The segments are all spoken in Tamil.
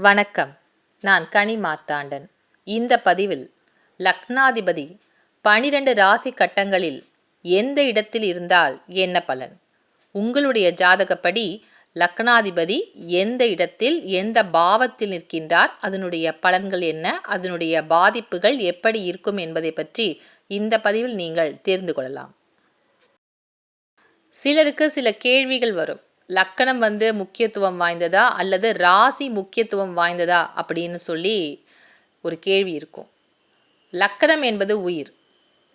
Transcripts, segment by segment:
வணக்கம். நான் கனி மார்த்தாண்டன். இந்த பதிவில் லக்னாதிபதி பனிரெண்டு ராசி கட்டங்களில் எந்த இடத்தில் இருந்தால் என்ன பலன்? உங்களுடைய ஜாதகப்படி லக்னாதிபதி எந்த இடத்தில் எந்த பாவத்தில் நிற்கின்றார்? அதனுடைய பலன்கள் என்ன? அதனுடைய பாதிப்புகள் எப்படி இருக்கும் என்பதை பற்றி இந்த பதிவில் நீங்கள் தெரிந்து கொள்ளலாம். சிலருக்கு சில கேள்விகள் வரும். லக்கணம் வந்து முக்கியத்துவம் வாய்ந்ததா அல்லது ராசி முக்கியத்துவம் வாய்ந்ததா அப்படின்னு சொல்லி ஒரு கேள்வி இருக்கும். லக்கணம் என்பது உயிர்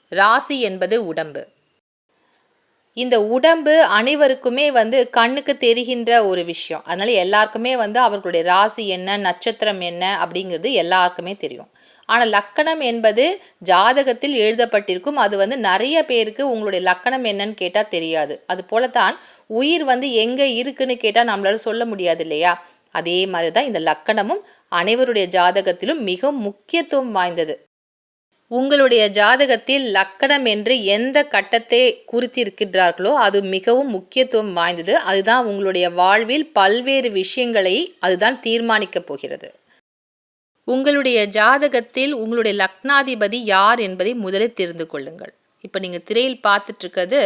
ராசி என்பது உடம்பு. இந்த உடம்பு அனைவருக்குமே வந்து கண்ணுக்கு தெரிகின்ற ஒரு விஷயம். அதனால் எல்லாருக்குமே வந்து அவர்களுடைய ராசி என்ன நட்சத்திரம் என்ன அப்படிங்கிறது எல்லாருக்குமே தெரியும். ஆனால் லக்கணம் என்பது ஜாதகத்தில் எழுதப்பட்டிருக்கும். அது வந்து நிறைய பேருக்கு உங்களுடைய லக்கணம் என்னன்னு கேட்டால் தெரியாது. அது போல தான் உயிர் வந்து எங்கே இருக்குன்னு கேட்டால் நம்மளால சொல்ல முடியாது இல்லையா? அதே மாதிரி தான் இந்த லக்கணமும் அனைவருடைய ஜாதகத்திலும் மிக முக்கியத்துவம் வாய்ந்தது. உங்களுடைய ஜாதகத்தில் லக்கணம் என்று எந்த கட்டத்தை குறித்திருக்கின்றார்களோ அது மிகவும் முக்கியத்துவம் வாய்ந்தது. அதுதான் உங்களுடைய வாழ்வில் பல்வேறு விஷயங்களை அதுதான் தீர்மானிக்கப் போகிறது. உங்களுடைய ஜாதகத்தில் உங்களுடைய லக்னாதிபதி யார் என்பதை முதலில் தெரிந்து கொள்ளுங்கள். இப்போ நீங்கள் திரையில் பார்த்துட்ருக்கிறது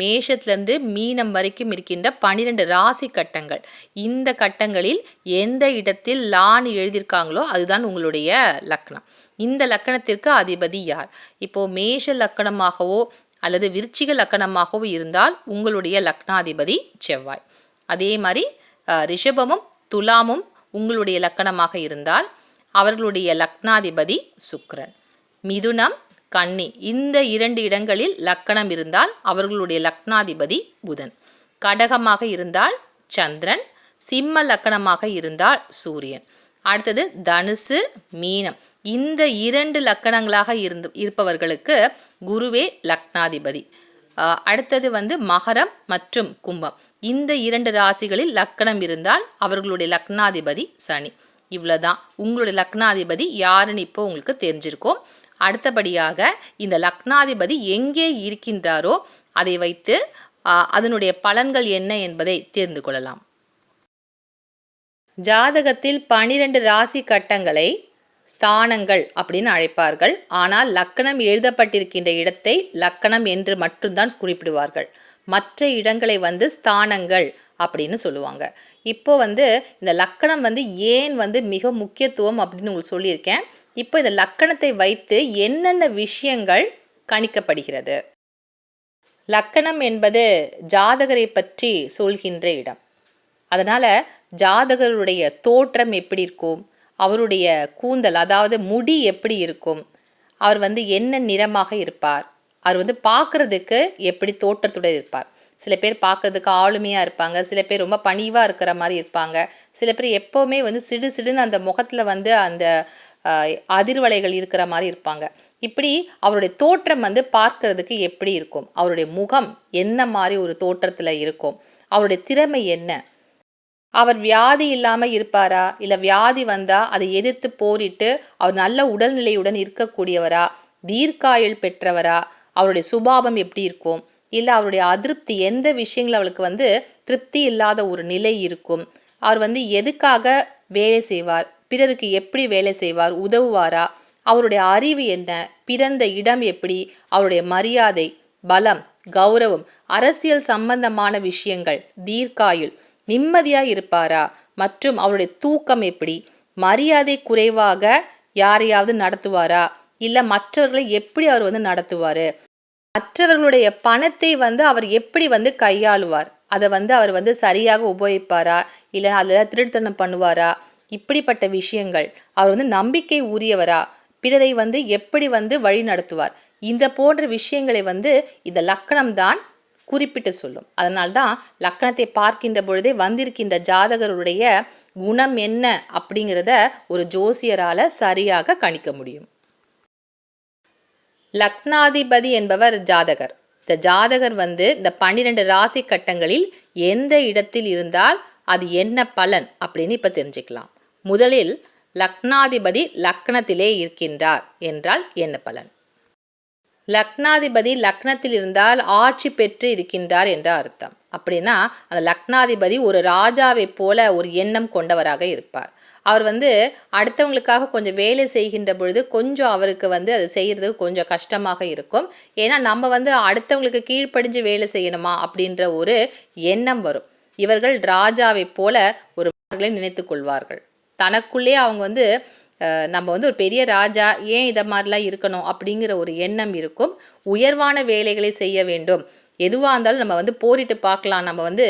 மேஷத்துலேருந்து மீனம் வரைக்கும் இருக்கின்ற பன்னிரெண்டு ராசி கட்டங்கள். இந்த கட்டங்களில் எந்த இடத்தில் லான் எழுதியிருக்காங்களோ அதுதான் உங்களுடைய லக்னம். இந்த லக்கணத்திற்கு அதிபதி யார்? இப்போது மேஷ லக்கணமாகவோ அல்லது விருச்சிக லக்கணமாகவோ இருந்தால் உங்களுடைய லக்னாதிபதி செவ்வாய். அதே மாதிரி ரிஷபமும் துலாமும் உங்களுடைய லக்கணமாக இருந்தால் அவர்களுடைய லக்னாதிபதி சுக்ரன். மிதுனம் கன்னி இந்த இரண்டு இடங்களில் லக்கணம் இருந்தால் அவர்களுடைய லக்னாதிபதி புதன். கடகமாக இருந்தால் சந்திரன் சிம்ம லக்கணமாக இருந்தால் சூரியன். அடுத்தது தனுசு மீனம். இந்த இரண்டு லக்கணங்களாக இருந்து இருப்பவர்களுக்கு குருவே லக்னாதிபதி. அடுத்தது வந்து மகரம் மற்றும் கும்பம். இந்த இரண்டு ராசிகளில் லக்கணம் இருந்தால் அவர்களுடைய லக்னாதிபதி சனி. இவ்வளோதான் உங்களுடைய லக்னாதிபதி யாருன்னு இப்போ உங்களுக்கு தெரிஞ்சிருக்கும். அடுத்தபடியாக இந்த லக்னாதிபதி எங்கே இருக்கின்றாரோ அதை வைத்து அதனுடைய பலன்கள் என்ன என்பதை தெரிந்து கொள்ளலாம். ஜாதகத்தில் பனிரெண்டு ராசி கட்டங்களை ஸ்தானங்கள் அப்படின்னு அழைப்பார்கள். ஆனால் லக்கணம் எழுதப்பட்டிருக்கின்ற இடத்தை லக்கணம் என்று மட்டும்தான் குறிப்பிடுவார்கள். மற்ற இடங்களை வந்து ஸ்தானங்கள் அப்படின்னு சொல்லுவாங்க. இப்போ வந்து இந்த லக்கணம் வந்து ஏன் வந்து மிக முக்கியத்துவம் அப்படின்னு உங்களுக்கு சொல்லியிருக்கேன். இப்போ இந்த லக்கணத்தை வைத்து என்னென்ன விஷயங்கள் கணிக்கப்படுகிறது? லக்கணம் என்பது ஜாதகரை பற்றி சொல்கின்ற இடம். அதனால் ஜாதகருடைய தோற்றம் எப்படி இருக்கும்? அவருடைய கூந்தல் அதாவது முடி எப்படி இருக்கும்? அவர் வந்து என்ன நிறமாக இருப்பார்? அவர் வந்து பார்க்குறதுக்கு எப்படி தோற்றத்துடன் இருப்பார்? சில பேர் பார்க்கறதுக்கு ஆளுமையாக இருப்பாங்க. சில பேர் ரொம்ப பணிவாக இருக்கிற மாதிரி இருப்பாங்க. சில பேர் எப்போவுமே வந்து சிடு சிடுன்னு அந்த முகத்தில் வந்து அந்த அதிர்வலைகள் இருக்கிற மாதிரி இருப்பாங்க. இப்படி அவருடைய தோற்றம் வந்து பார்க்கறதுக்கு எப்படி இருக்கும்? அவருடைய முகம் என்ன மாதிரி ஒரு தோற்றத்தில் இருக்கும்? அவருடைய திறமை என்ன? அவர் வியாதி இல்லாமல் இருப்பாரா? இல்லை வியாதி வந்தால் அதை எதிர்த்து போரிட்டு அவர் நல்ல உடல்நிலையுடன் இருக்கக்கூடியவரா? தீர்க்காயுள் பெற்றவரா? அவருடைய சுபாவம் எப்படி இருக்கும்? இல்லை அவருடைய அதிருப்தி எந்த விஷயங்கள் அவளுக்கு வந்து திருப்தி இல்லாத ஒரு நிலை இருக்கும். அவர் வந்து எதுக்காக வேலை செய்வார்? பிறருக்கு எப்படி வேலை செய்வார்? உதவுவாரா? அவருடைய அறிவு என்ன? பிறந்த இடம் எப்படி? அவருடைய மரியாதை பலம் கௌரவம் அரசியல் சம்பந்தமான விஷயங்கள் தீர்க்காயுள் நிம்மதியாக இருப்பாரா? மற்றும் அவருடைய தூக்கம் எப்படி? மரியாதை குறைவாக யாரையாவது நடத்துவாரா? இல்லை மற்றவர்களை எப்படி அவர் வந்து நடத்துவார்? மற்றவர்களுடைய பணத்தை வந்து அவர் எப்படி வந்து கையாளுவார்? அதை வந்து அவர் வந்து சரியாக உபயோகிப்பாரா? இல்லை அதில் திருடுத்தனம் பண்ணுவாரா? இப்படிப்பட்ட விஷயங்கள். அவர் வந்து நம்பிக்கை உரியவரா? பிறரை வந்து எப்படி வந்து வழி நடத்துவார்? இந்த போன்ற விஷயங்களை வந்து இந்த லக்கணம் தான் குறிப்பிட்டு சொல்லும். அதனால்தான் லக்கணத்தை பார்க்கின்ற பொழுதே வந்திருக்கின்ற ஜாதகருடைய குணம் என்ன அப்படிங்கிறத ஒரு ஜோசியரால் சரியாக கணிக்க முடியும். லக்னாதிபதி என்பவர் ஜாதகர். இந்த ஜாதகர் வந்து இந்த பன்னிரெண்டு ராசி கட்டங்களில் எந்த இடத்தில் இருந்தால் அது என்ன பலன் அப்படின்னு இப்போ தெரிஞ்சுக்கலாம். முதலில் லக்னாதிபதி லக்னத்திலே இருக்கின்றார் என்றால் என்ன பலன்? லக்னாதிபதி லக்னத்தில் இருந்தால் ஆட்சி பெற்று இருக்கின்றார் என்ற அர்த்தம். அப்படின்னா அந்த லக்னாதிபதி ஒரு ராஜாவைப் போல ஒரு எண்ணம் கொண்டவராக இருப்பார். அவர் வந்து அடுத்தவங்களுக்காக கொஞ்சம் வேலை செய்கின்ற பொழுது கொஞ்சம் அவருக்கு வந்து அது செய்கிறதுக்கு கொஞ்சம் கஷ்டமாக இருக்கும். ஏன்னா நம்ம வந்து அடுத்தவங்களுக்கு கீழ்ப்படிஞ்சு வேலை செய்யணுமா அப்படின்ற ஒரு எண்ணம் வரும். இவர்கள் ராஜாவைப் போல ஒரு நினைத்து கொள்வார்கள். தனக்குள்ளே அவங்க வந்து நம்ம வந்து ஒரு பெரிய ராஜா ஏன் இதை மாதிரிலாம் இருக்கணும் அப்படிங்கிற ஒரு எண்ணம் இருக்கும். உயர்வான வேலைகளை செய்ய வேண்டும். எதுவாக இருந்தாலும் நம்ம வந்து போரிட்டு பார்க்கலாம். நம்ம வந்து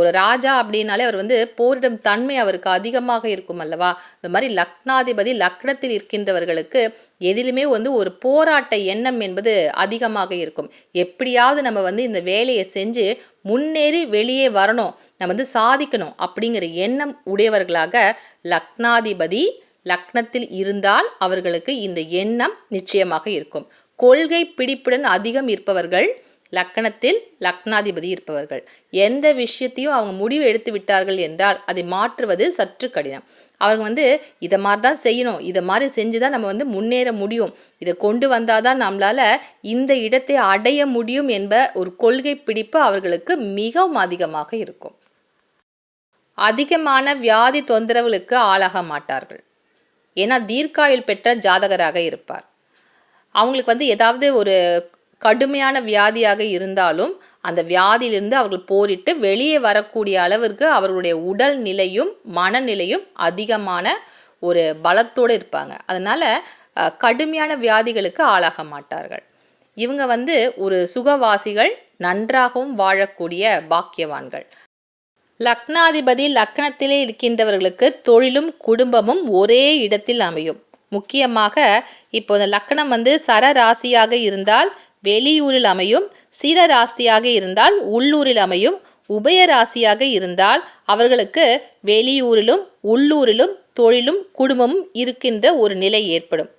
ஒரு ராஜா அப்படின்னாலே அவர் வந்து போரிடும் தன்மை அவருக்கு அதிகமாக இருக்கும் அல்லவா? இந்த மாதிரி லக்னாதிபதி லக்னத்தில் இருக்கின்றவர்களுக்கு எதிலுமே வந்து ஒரு போராட்ட எண்ணம் என்பது அதிகமாக இருக்கும். எப்படியாவது நம்ம வந்து இந்த வேலையை செஞ்சு முன்னேறி வெளியே வரணும். நம்ம வந்து சாதிக்கணும் அப்படிங்கிற எண்ணம் உடையவர்களாக லக்னாதிபதி லக்னத்தில் இருந்தால் அவர்களுக்கு இந்த எண்ணம் நிச்சயமாக இருக்கும். கொள்கை பிடிப்புடன் அதிகம் இருப்பவர்கள் லக்கணத்தில் லக்னாதிபதி இருப்பவர்கள். எந்த விஷயத்தையும் அவங்க முடிவு எடுத்து விட்டார்கள் என்றால் அதை மாற்றுவது சற்று கடினம். அவங்க வந்து இதை மாதிரி தான் செய்யணும். இதை மாதிரி செஞ்சு தான் நம்ம வந்து முன்னேற முடியும். இதை கொண்டு வந்தால் தான் நம்மளால் இந்த இடத்தை அடைய முடியும் என்ப ஒரு கொள்கை பிடிப்பு அவர்களுக்கு மிகவும் அதிகமாக இருக்கும். அதிகமான வியாதி தொந்தரவுகளுக்கு ஆளாக மாட்டார்கள். ஏன்னா தீர்க்காயுள் பெற்ற ஜாதகராக இருப்பார். அவங்களுக்கு வந்து ஏதாவது ஒரு கடுமையான வியாதியாக இருந்தாலும் அந்த வியாதியிலிருந்து அவர்கள் போரிட்டு வெளியே வரக்கூடிய அளவிற்கு அவர்களுடைய உடல் நிலையும் மனநிலையும் அதிகமான ஒரு பலத்தோடு இருப்பாங்க. அதனால் கடுமையான வியாதிகளுக்கு ஆளாக மாட்டார்கள். இவங்க வந்து ஒரு சுகவாசிகள் நன்றாகவும் வாழக்கூடிய பாக்கியவான்கள். லக்னாதிபதி லக்னத்திலே இருக்கின்றவர்களுக்கு தொழிலும் குடும்பமும் ஒரே இடத்தில் அமையும். முக்கியமாக இப்போ இந்த லக்னம் வந்து சர ராசியாக இருந்தால் வெளியூரில் அமையும் சிர ராசியாக இருந்தால் உள்ளூரில் அமையும் உபய ராசியாக இருந்தால் அவர்களுக்கு வெளியூரிலும் உள்ளூரிலும் தொழிலும் குடும்பமும் இருக்கின்ற ஒரு நிலை ஏற்படும்.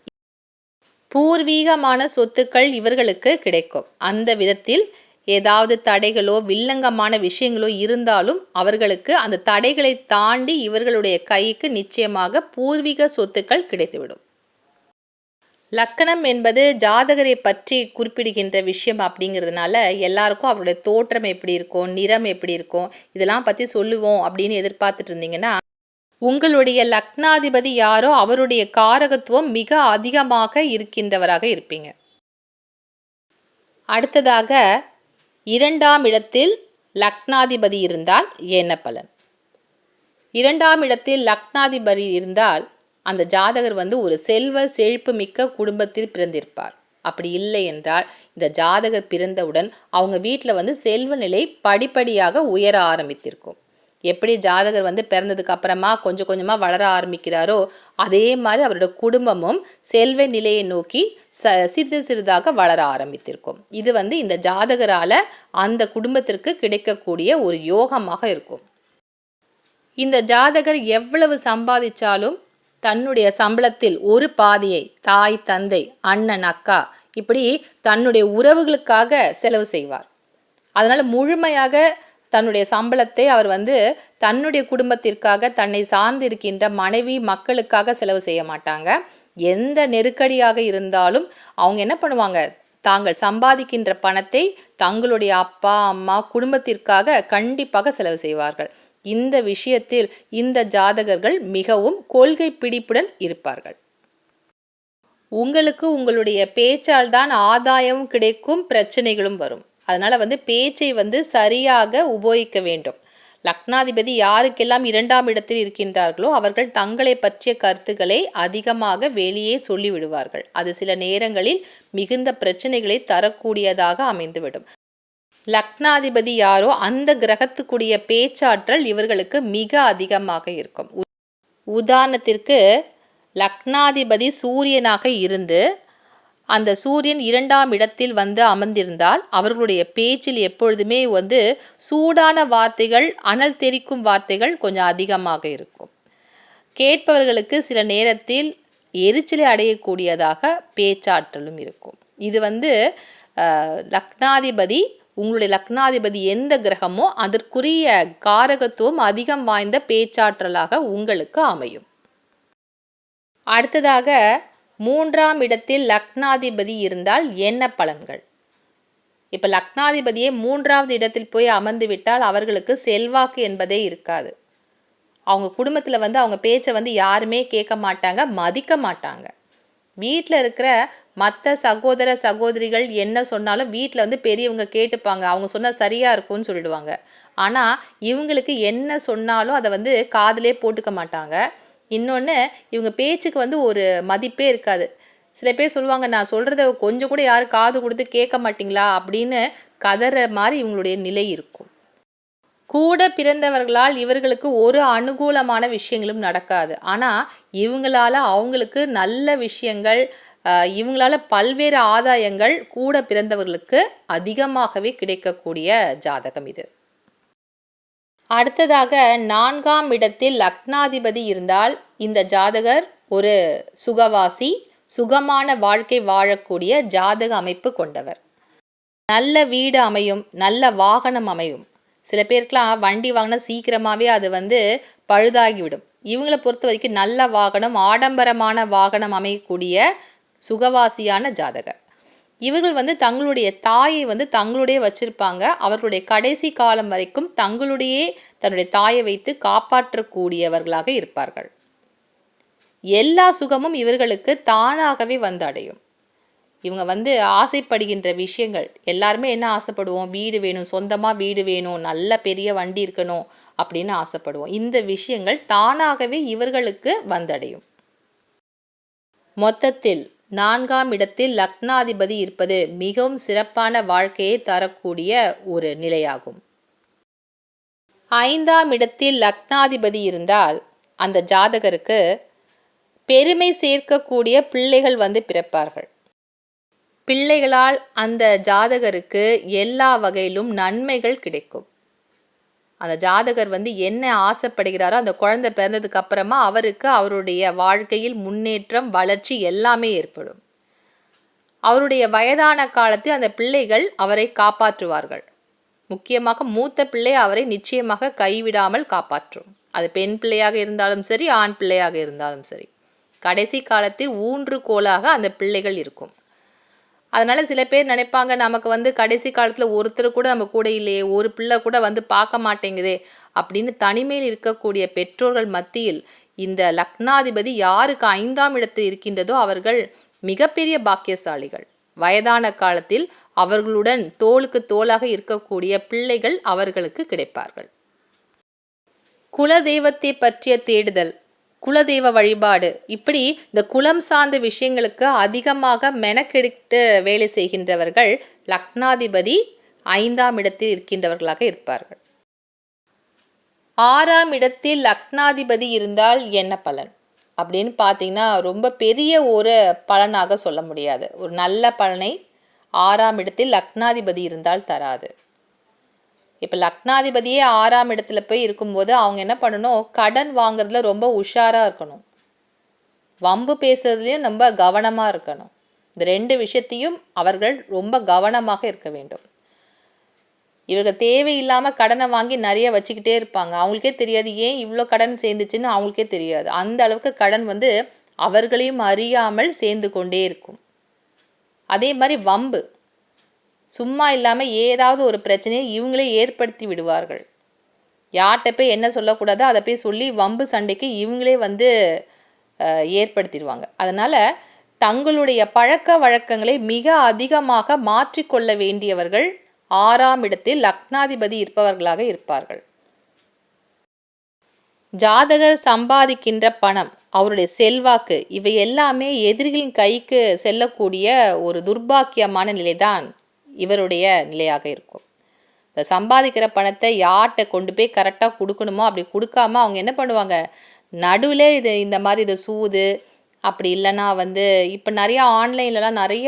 பூர்வீகமான சொத்துக்கள் இவர்களுக்கு கிடைக்கும். அந்த விதத்தில் ஏதாவது தடைகளோ வில்லங்கமான விஷயங்களோ இருந்தாலும் அவர்களுக்கு அந்த தடைகளை தாண்டி இவர்களுடைய கைக்கு நிச்சயமாக பூர்வீக சொத்துக்கள் கிடைத்துவிடும். லக்கணம் என்பது ஜாதகரை பற்றி குறிப்பிடுகின்ற விஷயம் அப்படிங்கிறதுனால எல்லாருக்கும் அவருடைய தோற்றம் எப்படி இருக்கும் நிறம் எப்படி இருக்கும் இதெல்லாம் பற்றி சொல்லுவோம் அப்படின்னு எதிர்பார்த்துட்டு இருந்தீங்கன்னா உங்களுடைய லக்னாதிபதி யாரோ அவருடைய காரகத்துவம் மிக அதிகமாக இருக்கின்றவராக இருப்பீங்க. அடுத்ததாக இரண்டாம் இடத்தில் லக்னாதிபதி இருந்தால் என்ன பலன்? இரண்டாம் இடத்தில் லக்னாதிபதி இருந்தால் அந்த ஜாதகர் வந்து ஒரு செல்வ செழிப்பு மிக்க குடும்பத்தில் பிறந்திருப்பார். அப்படி இல்லை என்றால் இந்த ஜாதகர் பிறந்தவுடன் அவங்க வீட்டில் வந்து செல்வ நிலை படிப்படியாக உயர ஆரம்பித்திருக்கும். எப்படி ஜாதகர் வந்து பிறந்ததுக்கு அப்புறமா கொஞ்சம் கொஞ்சமாக வளர ஆரம்பிக்கிறாரோ அதே மாதிரி அவரோட குடும்பமும் செல்வ நிலையை நோக்கி ச சிறிது சிறிதாக வளர ஆரம்பித்திருக்கும். இது வந்து இந்த ஜாதகரால் அந்த குடும்பத்திற்கு கிடைக்கக்கூடிய ஒரு யோகமாக இருக்கும். இந்த ஜாதகர் எவ்வளவு சம்பாதிச்சாலும் தன்னுடைய சம்பளத்தில் ஒரு பாதியை தாய் தந்தை அண்ணன் அக்கா இப்படி தன்னுடைய உறவுகளுக்காக செலவு செய்வார். அதனால் முழுமையாக தன்னுடைய சம்பளத்தை அவர் வந்து தன்னுடைய குடும்பத்திற்காக தன்னை சார்ந்து இருக்கின்ற மனைவி மக்களுக்காக செலவு செய்ய மாட்டாங்க. எந்த நெருக்கடியாக இருந்தாலும் அவங்க என்ன பண்ணுவாங்க? தாங்கள் சம்பாதிக்கின்ற பணத்தை தங்களுடைய அப்பா அம்மா குடும்பத்திற்காக கண்டிப்பாக செலவு செய்வார்கள். இந்த விஷயத்தில் இந்த ஜாதகர்கள் மிகவும் கொள்கை பிடிப்புடன் இருப்பார்கள். உங்களுக்கு உங்களுடைய பேச்சால் தான் ஆதாயமும் கிடைக்கும் பிரச்சனைகளும் வரும். அதனால் வந்து பேச்சை வந்து சரியாக உபயோகிக்க வேண்டும். லக்னாதிபதி யாருக்கெல்லாம் இரண்டாம் இடத்தில் இருக்கின்றார்களோ அவர்கள் தங்களை பற்றிய கருத்துக்களை அதிகமாக வெளியே சொல்லிவிடுவார்கள். அது சில நேரங்களில் மிகுந்த பிரச்சனைகளை தரக்கூடியதாக அமைந்துவிடும். லக்னாதிபதி யாரோ அந்த கிரகத்துக்குரிய பேச்சாற்றல் இவர்களுக்கு மிக அதிகமாக இருக்கும். உதாரணத்திற்கு லக்னாதிபதி சூரியனாக இருந்து அந்த சூரியன் இரண்டாம் இடத்தில் வந்து அமர்ந்திருந்தால் அவர்களுடைய பேச்சில் எப்பொழுதுமே வந்து சூடான வார்த்தைகள் அனல் தெரிக்கும் வார்த்தைகள் கொஞ்சம் அதிகமாக இருக்கும். கேட்பவர்களுக்கு சில நேரத்தில் எரிச்சலை அடையக்கூடியதாக பேச்சாற்றலும் இருக்கும். இது வந்து லக்னாதிபதி உங்களுடைய லக்னாதிபதி எந்த கிரகமோ அதற்குரிய காரகத்துவம் அதிகம் வாய்ந்த பேச்சாற்றலாக உங்களுக்கு அமையும். அடுத்ததாக மூன்றாம் இடத்தில் லக்னாதிபதி இருந்தால் என்ன பலன்கள்? இப்போ லக்னாதிபதியே மூன்றாவது இடத்தில் போய் அமர்ந்து விட்டால் அவர்களுக்கு செல்வாக்கு என்பதே இருக்காது. அவங்க குடும்பத்தில் வந்து அவங்க பேச்சை வந்து யாருமே கேட்க மாட்டாங்க மதிக்க மாட்டாங்க. வீட்டில் இருக்கிற மற்ற சகோதர சகோதரிகள் என்ன சொன்னாலும் வீட்டில் வந்து பெரியவங்க கேட்டுப்பாங்க. அவங்க சொன்னால் சரியாக இருக்கும்னு சொல்லிடுவாங்க. ஆனால் இவங்களுக்கு என்ன சொன்னாலும் அதை வந்து காதலே போட்டுக்க மாட்டாங்க. இன்னொன்று இவங்க பேச்சுக்கு வந்து ஒரு மதிப்பே இருக்காது. சில பேர் சொல்லுவாங்க நான் சொல்கிறத கொஞ்சம் கூட யாரும் காது கொடுத்து கேட்க மாட்டிங்களா? அப்படின்னு கதற மாதிரி இவங்களுடைய நிலை இருக்கும். கூட பிறந்தவர்களால் இவர்களுக்கு ஒரு அனுகூலமான விஷயங்களும் நடக்காது. ஆனால் இவங்களால அவங்களுக்கு நல்ல விஷயங்கள் இவங்களால பல்வேறு ஆதாயங்கள் கூட பிறந்தவர்களுக்கு அதிகமாகவே கிடைக்கக்கூடிய ஜாதகம் இது. அடுத்ததாக நான்காம் இடத்தில் லக்னாதிபதி இருந்தால் இந்த ஜாதகர் ஒரு சுகவாசி சுகமான வாழ்க்கை வாழக்கூடிய ஜாதக அமைப்பு கொண்டவர். நல்ல வீடு அமையும் நல்ல வாகனம் அமையும். சில பேருக்கெலாம் வண்டி வாங்கினா சீக்கிரமாகவே அது வந்து பழுதாகிவிடும். இவங்களை பொறுத்த வரைக்கும் நல்ல வாகனம் ஆடம்பரமான வாகனம் அமையக்கூடிய சுகவாசியான ஜாதகர். இவர்கள் வந்து தங்களுடைய தாயை வந்து தங்களுடைய வச்சிருப்பாங்க. அவர்களுடைய கடைசி காலம் வரைக்கும் தங்களுடைய தன்னுடைய தாயை வைத்து காப்பாற்றக்கூடியவர்களாக இருப்பார்கள். எல்லா சுகமும் இவர்களுக்கு தானாகவே வந்து அடையும். இவங்க வந்து ஆசைப்படுகின்ற விஷயங்கள் எல்லாருமே என்ன ஆசைப்படுவோம்? வீடு வேணும் சொந்தமாக வீடு வேணும் நல்ல பெரிய வண்டி இருக்கணும் அப்படின்னு ஆசைப்படுவோம். இந்த விஷயங்கள் தானாகவே இவர்களுக்கு வந்தடையும் மொத்தத்தில் நான்காம் இடத்தில் லக்னாதிபதி இருப்பது மிகவும் சிறப்பான வாழ்க்கையை தரக்கூடிய ஒரு நிலையாகும். ஐந்தாம் இடத்தில் லக்னாதிபதி இருந்தால் அந்த ஜாதகருக்கு பெருமை சேர்க்கக்கூடிய பிள்ளைகள் வந்து பிறப்பார்கள். பிள்ளைகளால் அந்த ஜாதகருக்கு எல்லா வகையிலும் நன்மைகள் கிடைக்கும். அந்த ஜாதகர் வந்து என்ன ஆசைப்படுகிறாரோ அந்த குழந்தை பிறந்ததுக்கு அப்புறமா அவருக்கு அவருடைய வாழ்க்கையில் முன்னேற்றம் வளர்ச்சி எல்லாமே ஏற்படும். அவருடைய வயதான காலத்தில் அந்த பிள்ளைகள் அவரை காப்பாற்றுவார்கள். முக்கியமாக மூத்த பிள்ளை அவரை நிச்சயமாக கைவிடாமல் காப்பாற்றும். அது பெண் பிள்ளையாக இருந்தாலும் சரி ஆண் பிள்ளையாக இருந்தாலும் சரி. கடைசி காலத்தில் ஊன்று கோலாக அந்த பிள்ளைகள் இருக்கும். அதனால் சில பேர் நினைப்பாங்க நமக்கு வந்து கடைசி காலத்தில் ஒருத்தர் கூட நம்ம கூட இல்லையே ஒரு பிள்ளை கூட வந்து பார்க்க மாட்டேங்குதே அப்படின்னு தனிமையில் இருக்கக்கூடிய பெற்றோர்கள் மத்தியில் இந்த லக்னாதிபதி யாருக்கு ஐந்தாம் இடத்தில் இருக்கின்றதோ அவர்கள் மிகப்பெரிய பாக்கியசாலிகள். வயதான காலத்தில் அவர்களுடன் தோளுக்கு தோளாக இருக்கக்கூடிய பிள்ளைகள் அவர்களுக்கு கிடைப்பார்கள். குல தெய்வத்தை பற்றிய தேடுதல். குலதெய்வ வழிபாடு. இப்படி இந்த குலம் சார்ந்த விஷயங்களுக்கு அதிகமாக மெனக்கெடுத்து வேலை செய்கின்றவர்கள் லக்னாதிபதி ஐந்தாம் இடத்தில் இருக்கின்றவர்களாக இருப்பார்கள். ஆறாம் இடத்தில் லக்னாதிபதி இருந்தால் என்ன பலன்? அப்படின்னு பார்த்தீங்கன்னா ரொம்ப பெரிய ஒரு பலனாக சொல்ல முடியாது. ஒரு நல்ல பலனை ஆறாம் இடத்தில் லக்னாதிபதி இருந்தால் தராது. இப்போ லக்னாதிபதியே ஆறாம் இடத்துல போய் இருக்கும்போது அவங்க என்ன பண்ணணும்? கடன் வாங்குறதுல ரொம்ப உஷாராக இருக்கணும். வம்பு பேசுறதுலேயும் ரொம்ப கவனமாக இருக்கணும். இந்த ரெண்டு விஷயத்தையும் அவர்கள் ரொம்ப கவனமாக இருக்க வேண்டும். இவர்கள் தேவையில்லாமல் கடனை வாங்கி நிறைய வச்சுக்கிட்டே இருப்பாங்க. அவங்களுக்கே தெரியாது ஏன் இவ்வளோ கடன் சேர்ந்துச்சுன்னு அவங்களுக்கே தெரியாது. அந்த அளவுக்கு கடன் வந்து அவர்களையும் அறியாமல் சேர்ந்து கொண்டே இருக்கும். அதே மாதிரி வம்பு. சும்மா இல்லாமல் ஏதாவது ஒரு பிரச்சனையை இவங்களே ஏற்படுத்தி விடுவார்கள். யார்கிட்ட போய் என்ன சொல்லக்கூடாதோ அதை போய் சொல்லி வம்பு சண்டைக்கு இவங்களே வந்து ஏற்படுத்திடுவாங்க. அதனால் தங்களுடைய பழக்க வழக்கங்களை மிக அதிகமாக மாற்றிக்கொள்ள வேண்டியவர்கள் ஆறாம் இடத்தில் லக்னாதிபதி இருப்பவர்களாக இருப்பார்கள். ஜாதகர் சம்பாதிக்கின்ற பணம் அவருடைய செல்வாக்கு இவை எல்லாமே எதிரிகளின் கைக்கு செல்லக்கூடிய ஒரு துர்பாக்கியமான நிலைதான். இவருடைய நிலையாக இருக்கும். இந்த சம்பாதிக்கிற பணத்தை யார்கிட்ட கொண்டு போய் கரெக்டாக கொடுக்கணுமோ அப்படி கொடுக்காம அவங்க என்ன பண்ணுவாங்க? நடுவில் இது இந்த மாதிரி இது சூது அப்படி இல்லைன்னா வந்து இப்போ நிறையா ஆன்லைன்லலாம் நிறைய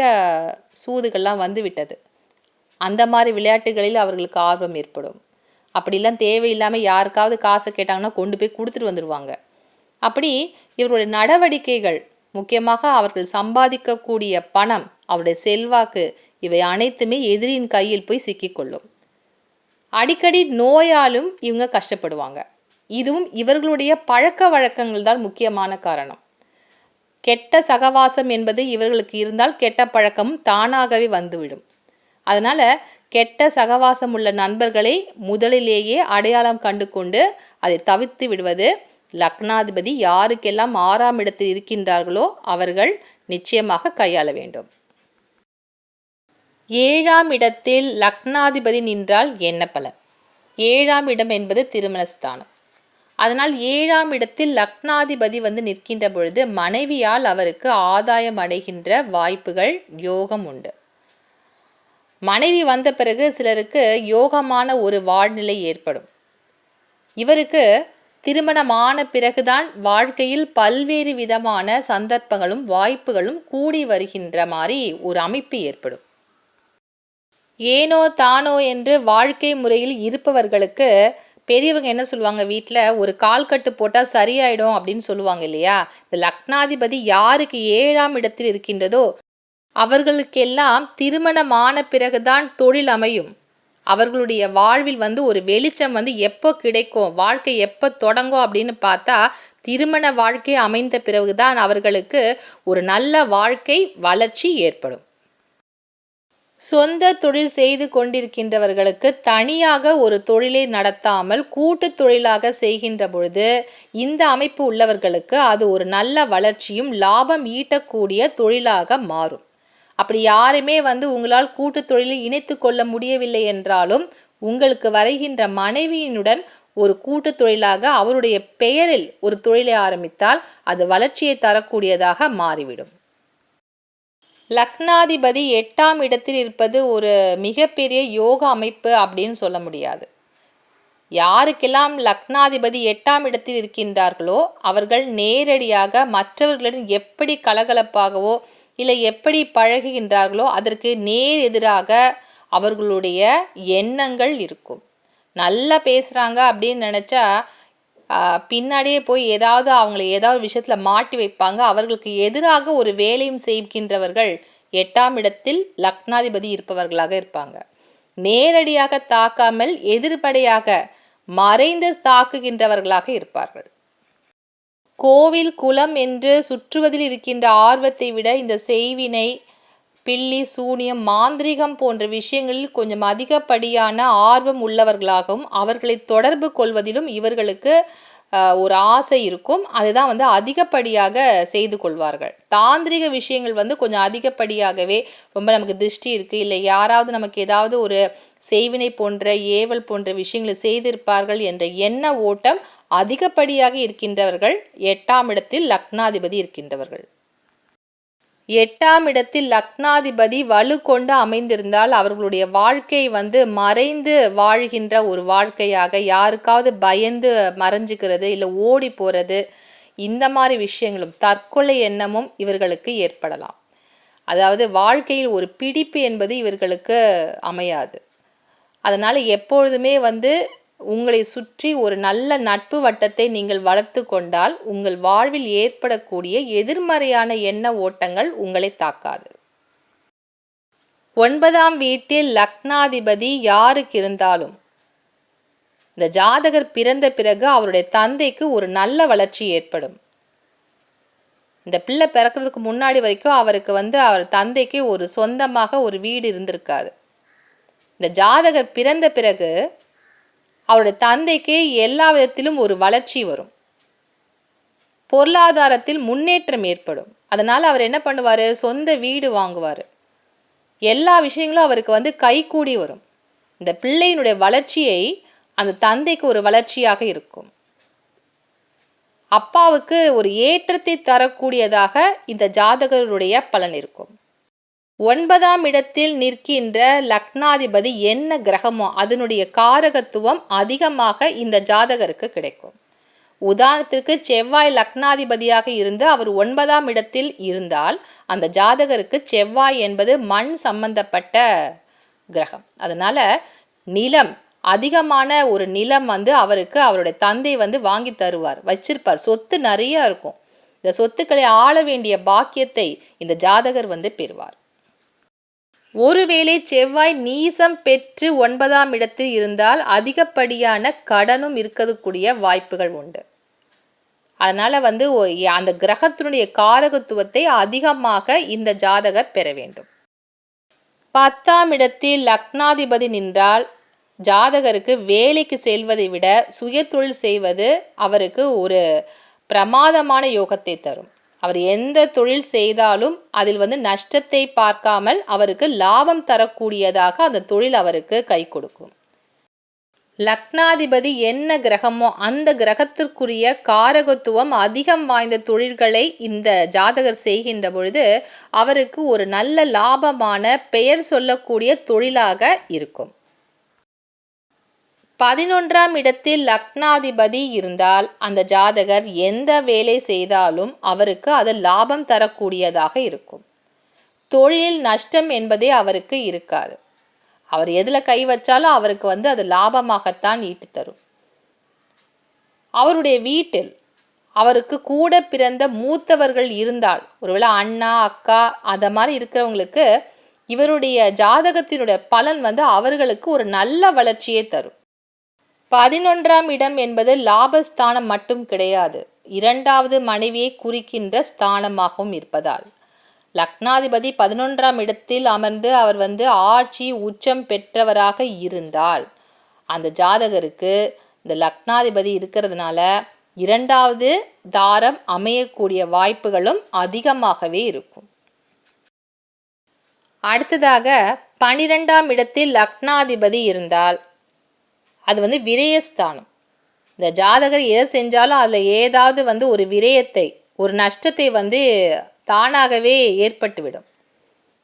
சூதுகள்லாம் வந்து விட்டது. அந்த மாதிரி விளையாட்டுகளில் அவர்களுக்கு ஆர்வம் ஏற்படும். அப்படிலாம் தேவையில்லாமல் யாருக்காவது காசை கேட்டாங்கன்னா கொண்டு போய் கொடுத்துட்டு வந்துடுவாங்க அப்படி இவருடைய நடவடிக்கைகள் முக்கியமாக அவர்கள் சம்பாதிக்கக்கூடிய பணம் அவருடைய செல்வாக்கு இவை அனைத்துமே எதிரியின் கையில் போய் சிக்கிக்கொள்ளும். அடிக்கடி நோயாலும் இவங்க கஷ்டப்படுவாங்க. இதுவும் இவர்களுடைய பழக்க வழக்கங்கள் தான் முக்கியமான காரணம். கெட்ட சகவாசம் என்பது இவர்களுக்கு இருந்தால் கெட்ட பழக்கமும் தானாகவே வந்துவிடும். அதனால் கெட்ட சகவாசம் உள்ள நண்பர்களை முதலிலேயே அடையாளம் கண்டு கொண்டு அதை தவிர்த்து விடுவது லக்னாதிபதி யாருக்கெல்லாம் ஆறாம் இடத்தில் இருக்கின்றார்களோ அவர்கள் நிச்சயமாக கையாள வேண்டும். ஏழாம் இடத்தில் லக்னாதிபதி நின்றால் என்ன பலன்? ஏழாம் இடம் என்பது திருமணஸ்தானம். அதனால் ஏழாம் இடத்தில் லக்னாதிபதி வந்து நிற்கின்ற பொழுது மனைவியால் அவருக்கு ஆதாயம் அடைகின்ற வாய்ப்புகள் யோகம் உண்டு. மனைவி வந்த பிறகு சிலருக்கு யோகமான ஒரு வாழ்நிலை ஏற்படும். இவருக்கு திருமணமான பிறகுதான் வாழ்க்கையில் பல்வேறு விதமான சந்தர்ப்பங்களும் வாய்ப்புகளும் கூடி வருகின்ற மாதிரி ஒரு அமைப்பு ஏற்படும். ஏனோ தானோ என்று வாழ்க்கை முறையில் இருப்பவர்களுக்கு பெரியவங்க என்ன சொல்லுவாங்க வீட்டில் ஒரு கால் கட்டு போட்டால் சரியாயிடும் அப்படின்னு சொல்லுவாங்க இல்லையா? இந்த லக்னாதிபதி யாருக்கு ஏழாம் இடத்தில் இருக்கின்றதோ அவர்களுக்கெல்லாம் திருமணமான பிறகுதான் தொழில் அமையும். அவர்களுடைய வாழ்வில் வந்து ஒரு வெளிச்சம் வந்து எப்போ கிடைக்கும் வாழ்க்கை எப்போ தொடங்கும் அப்படின்னு பார்த்தா திருமண வாழ்க்கை அமைந்த பிறகுதான் அவர்களுக்கு ஒரு நல்ல வாழ்க்கை வளர்ச்சி ஏற்படும். சொந்த தொழில் செய்து கொண்டிருக்கின்றவர்களுக்கு தனியாக ஒரு தொழிலை நடத்தாமல் கூட்டு தொழிலாக செய்கின்ற பொழுது இந்த அமைப்பு உள்ளவர்களுக்கு அது ஒரு நல்ல வளர்ச்சியும் லாபம் ஈட்டக்கூடிய தொழிலாக மாறும். அப்படி யாருமே வந்து உங்களால் கூட்டு தொழிலில் இணைத்து கொள்ள முடியவில்லை என்றாலும் உங்களுக்கு வருகின்ற மனைவியினுடன் ஒரு கூட்டு தொழிலாக அவருடைய பெயரில் ஒரு தொழிலை ஆரம்பித்தால் அது வளர்ச்சியை தரக்கூடியதாக மாறிவிடும். லக்னாதிபதி எட்டாம் இடத்தில் இருப்பது ஒரு மிகப்பெரிய யோக அமைப்பு அப்படின்னு சொல்ல முடியாது. யாருக்கெல்லாம் லக்னாதிபதி எட்டாம் இடத்தில் இருக்கின்றார்களோ அவர்கள் நேரடியாக மற்றவர்களிடம் எப்படி கலகலப்பாகவோ இல்லை எப்படி பழகுகின்றார்களோ அதற்கு நேர் எதிராக அவர்களுடைய எண்ணங்கள் இருக்கும். நல்லா பேசுகிறாங்க அப்படின்னு நினச்சா பின்னாடியே போய் ஏதாவது அவங்களை ஏதாவது விஷயத்தில் மாட்டி வைப்பாங்க. அவர்களுக்கு எதிராக ஒரு வேலையும் செய்கின்றவர்கள் எட்டாம் இடத்தில் லக்னாதிபதி இருப்பவர்களாக இருப்பாங்க. நேரடியாக தாக்காமல் எதிர்படையாக மறைந்து தாக்குகின்றவர்களாக இருப்பார்கள். கோவில் குலம் என்று சுற்றுவதில் இருக்கின்ற ஆர்வத்தை விட இந்த செய்வினை பில்லி சூனியம் மாந்திரிகம் போன்ற விஷயங்களில் கொஞ்சம் அதிகப்படியான ஆர்வம் உள்ளவர்களாகவும் அவர்களை தொடர்பு கொள்வதிலும் இவர்களுக்கு ஒரு ஆசை இருக்கும். அதுதான் வந்து அதிகப்படியாக செய்து கொள்வார்கள். தாந்திரிக விஷயங்கள் வந்து கொஞ்சம் அதிகப்படியாகவே ரொம்ப நமக்கு திருஷ்டி இருக்குது இல்லை யாராவது நமக்கு ஏதாவது ஒரு செய்வினை போன்ற ஏவல் போன்ற விஷயங்களை செய்திருப்பார்கள் என்ற எண்ண ஓட்டம் அதிகப்படியாக இருக்கின்றவர்கள் எட்டாம் இடத்தில் லக்னாதிபதி இருக்கின்றவர்கள். எட்டாம் இடத்தில் லக்னாதிபதி வலு கொண்டு அமைந்திருந்தால் அவர்களுடைய வாழ்க்கை வந்து மறைந்து வாழ்கின்ற ஒரு வாழ்க்கையாக யாருக்காவது பயந்து மறைஞ்சிக்கிறது இல்லை ஓடி போகிறது இந்த மாதிரி விஷயங்களும் தற்கொலை எண்ணமும் இவர்களுக்கு ஏற்படலாம். அதாவது வாழ்க்கையில் ஒரு பிடிப்பு என்பது இவர்களுக்கு அமையாது. அதனால் எப்பொழுதுமே வந்து உங்களை சுற்றி ஒரு நல்ல நட்பு வட்டத்தை நீங்கள் வளர்த்து கொண்டால் உங்கள் வாழ்வில் ஏற்படக்கூடிய எதிர்மறையான எண்ண ஓட்டங்கள் உங்களை தாக்காது. ஒன்பதாம் வீட்டில் லக்னாதிபதி யாருக்கு இருந்தாலும் இந்த ஜாதகர் பிறந்த பிறகு அவருடைய தந்தைக்கு ஒரு நல்ல வளர்ச்சி ஏற்படும். இந்த பிள்ளை பிறக்கிறதுக்கு முன்னாடி வரைக்கும் அவருக்கு வந்து அவர் தந்தைக்கு ஒரு சொந்தமாக ஒரு வீடு இருந்திருக்காது. இந்த ஜாதகர் பிறந்த பிறகு அவருடைய தந்தைக்கு எல்லா விதத்திலும் ஒரு வளர்ச்சி வரும். பொருளாதாரத்தில் முன்னேற்றம் ஏற்படும். அதனால் அவர் என்ன பண்ணுவார்? சொந்த வீடு வாங்குவார். எல்லா விஷயங்களும் அவருக்கு வந்து கைகூடி வரும். இந்த பிள்ளையினுடைய வளர்ச்சியை அந்த தந்தைக்கு ஒரு வளர்ச்சியாக இருக்கும். அப்பாவுக்கு ஒரு ஏற்றத்தை தரக்கூடியதாக இந்த ஜாதகருடைய பலன் இருக்கும். ஒன்பதாம் இடத்தில் நிற்கின்ற லக்னாதிபதி என்ன கிரகமோ அதனுடைய காரகத்துவம் அதிகமாக இந்த ஜாதகருக்கு கிடைக்கும். உதாரணத்திற்கு செவ்வாய் லக்னாதிபதியாக இருந்து அவர் ஒன்பதாம் இடத்தில் இருந்தால் அந்த ஜாதகருக்கு செவ்வாய் என்பது மண் சம்பந்தப்பட்ட கிரகம். அதனால் நிலம் அதிகமான ஒரு நிலம் வந்து அவருக்கு அவருடைய தந்தை வந்து வாங்கி தருவார் வச்சிருப்பார். சொத்து நிறைய இருக்கும். இந்த சொத்துக்களை ஆள வேண்டிய பாக்கியத்தை இந்த ஜாதகர் வந்து பெறுவார். ஒருவேளை செவ்வாய் நீசம் பெற்று ஒன்பதாம் இடத்தில் இருந்தால் அதிகப்படியான கடனும் இருக்கக்கூடிய வாய்ப்புகள் உண்டு. அதனால் வந்து அந்த கிரகத்தினுடைய காரகத்துவத்தை அதிகமாக இந்த ஜாதகர் பெற வேண்டும். பத்தாம் இடத்தில் லக்னாதிபதி நின்றால் ஜாதகருக்கு வேலைக்கு செல்வதை விட சுயதொழில் செய்வது அவருக்கு ஒரு பிரமாதமான யோகத்தை தரும். அவர் எந்த தொழில் செய்தாலும் அதில் வந்து நஷ்டத்தை பார்க்காமல் அவருக்கு லாபம் தரக்கூடியதாக அந்த தொழில் அவருக்கு கை கொடுக்கும். லக்னாதிபதி என்ன கிரகமோ அந்த கிரகத்திற்குரிய காரகத்துவம் அதிகம் வாய்ந்த தொழில்களை இந்த ஜாதகர் செய்கின்ற பொழுது அவருக்கு ஒரு நல்ல லாபமான பெயர் சொல்லக்கூடிய தொழிலாக இருக்கும். பதினொன்றாம் இடத்தில் லக்னாதிபதி இருந்தால் அந்த ஜாதகர் எந்த வேலை செய்தாலும் அவருக்கு அது லாபம் தரக்கூடியதாக இருக்கும். தொழிலில் நஷ்டம் என்பதே அவருக்கு இருக்காது. அவர் எதில் கை வச்சாலும் அவருக்கு வந்து அது லாபமாகத்தான் ஈட்டு தரும். அவருடைய வீட்டில் அவருக்கு கூட பிறந்த மூத்தவர்கள் இருந்தால் ஒருவேளை அண்ணா அக்கா அதை மாதிரி இருக்கிறவங்களுக்கு இவருடைய ஜாதகத்தினுடைய பலன் வந்து அவர்களுக்கு ஒரு நல்ல வளர்ச்சியை தரும். பதினொன்றாம் இடம் என்பது லாபஸ்தானம் மட்டும் கிடையாது. இரண்டாவது மனைவியை குறிக்கின்ற ஸ்தானமாகவும் இருப்பதால். லக்னாதிபதி பதினொன்றாம் இடத்தில் அமர்ந்து அவர் வந்து ஆட்சி உச்சம் பெற்றவராக இருந்தால். அந்த ஜாதகருக்கு இந்த லக்னாதிபதி இருக்கிறதுனால இரண்டாவது தாரம் அமையக்கூடிய வாய்ப்புகளும் அதிகமாகவே இருக்கும். அடுத்ததாக பனிரெண்டாம் இடத்தில் லக்னாதிபதி இருந்தால் அது வந்து விரயஸ்தானம். இந்த ஜாதகர் எதை செஞ்சாலும் அதில் ஏதாவது வந்து ஒரு விரயத்தை ஒரு நஷ்டத்தை வந்து தானாகவே ஏற்பட்டுவிடும்.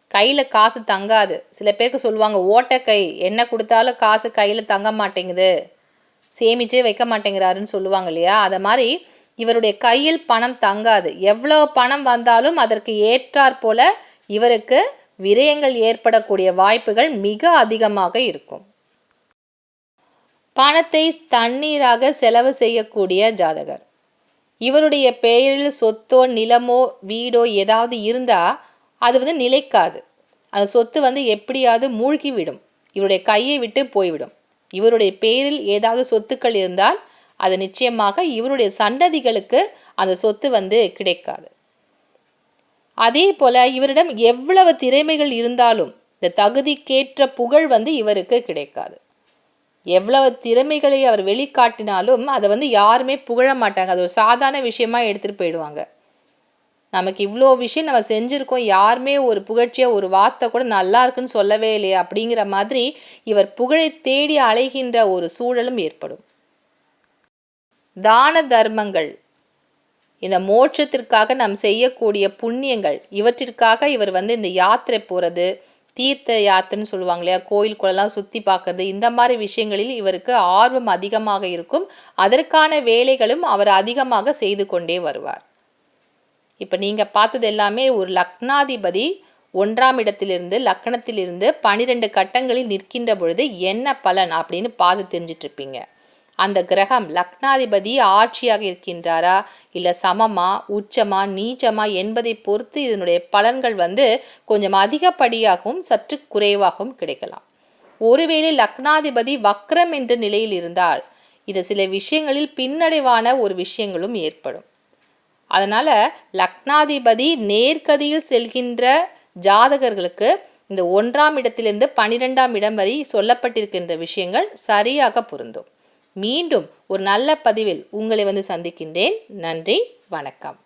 கையில் காசு தங்காது. சில பேருக்கு சொல்லுவாங்க ஓட்டக்கை என்ன கொடுத்தாலும் காசு கையில் தங்க மாட்டேங்குது. சேமிச்சே வைக்க மாட்டேங்கிறாருன்னு சொல்லுவாங்க இல்லையா? அதை மாதிரி இவருடைய கையில் பணம் தங்காது. எவ்வளோ பணம் வந்தாலும் அதற்கு ஏற்றாற் போல இவருக்கு விரயங்கள் ஏற்படக்கூடிய வாய்ப்புகள் மிக அதிகமாக இருக்கும். பணத்தை தண்ணீராக செலவு செய்யக்கூடிய ஜாதகர். இவருடைய பெயரில் சொத்தோ நிலமோ வீடோ ஏதாவது இருந்தால் அது வந்து நிலைக்காது. அந்த சொத்து வந்து எப்படியாவது மூழ்கிவிடும். இவருடைய கையை விட்டு போய்விடும். இவருடைய பெயரில் ஏதாவது சொத்துக்கள் இருந்தால் அது நிச்சயமாக இவருடைய சந்ததிகளுக்கு அந்த சொத்து வந்து கிடைக்காது. அதே போல் இவரிடம் எவ்வளவு திறமைகள் இருந்தாலும் இந்த தகுதிக்கேற்ற புகழ் வந்து இவருக்கு கிடைக்காது. எவ்வளவு திறமைகளை அவர் வெளிக்காட்டினாலும் அதை வந்து யாருமே புகழ மாட்டாங்க. அது ஒரு சாதாரண விஷயமா எடுத்துகிட்டு போயிடுவாங்க. நமக்கு இவ்வளோ விஷயம் நம்ம செஞ்சுருக்கோம். யாருமே ஒரு புகழ்ச்சியாக ஒரு வார்த்தை கூட நல்லா இருக்குன்னு சொல்லவே இல்லையா அப்படிங்கிற மாதிரி இவர் புகழை தேடி அலைகின்ற ஒரு சூழலும் ஏற்படும். தான தர்மங்கள் இந்த மோட்சத்திற்காக நாம் செய்யக்கூடிய புண்ணியங்கள் இவற்றிற்காக இவர் வந்து இந்த யாத்திரை போகிறது தீர்த்த யாத்திரைன்னு சொல்லுவாங்க இல்லையா? கோயில் சுற்றி பார்க்கறது. இந்த மாதிரி விஷயங்களில் இவருக்கு ஆர்வம் அதிகமாக இருக்கும். அதற்கான வேலைகளும் அவர் அதிகமாக செய்து கொண்டே வருவார். இப்போ நீங்கள் பார்த்தது எல்லாமே ஒரு லக்னாதிபதி ஒன்றாம் இடத்திலிருந்து லக்கணத்திலிருந்து பனிரெண்டு கட்டங்களில் நிற்கின்ற பொழுது என்ன பலன் அப்படின்னு பார்த்து தெரிஞ்சிட்ருப்பீங்க. அந்த கிரகம் லக்னாதிபதி ஆட்சியாக இருக்கின்றாரா? இல்லை சமமா உச்சமா நீச்சமா என்பதை பொறுத்து இதனுடைய பலன்கள் வந்து கொஞ்சம் அதிகப்படியாகவும் சற்று குறைவாகவும் கிடைக்கலாம். ஒருவேளை லக்னாதிபதி வக்ரம் என்ற நிலையில் இருந்தால் இது சில விஷயங்களில் பின்னடைவான ஒரு விஷயங்களும் ஏற்படும். அதனால் லக்னாதிபதி நேர்கதியில் செல்கின்ற ஜாதகர்களுக்கு இந்த ஒன்றாம் இடத்திலிருந்து பனிரெண்டாம் இடம் வரை சொல்லப்பட்டிருக்கின்ற விஷயங்கள் சரியாக பொருந்தும். மீண்டும் ஒரு நல்ல பதிவில் உங்களை வந்து சந்திக்கின்றேன். நன்றி வணக்கம்.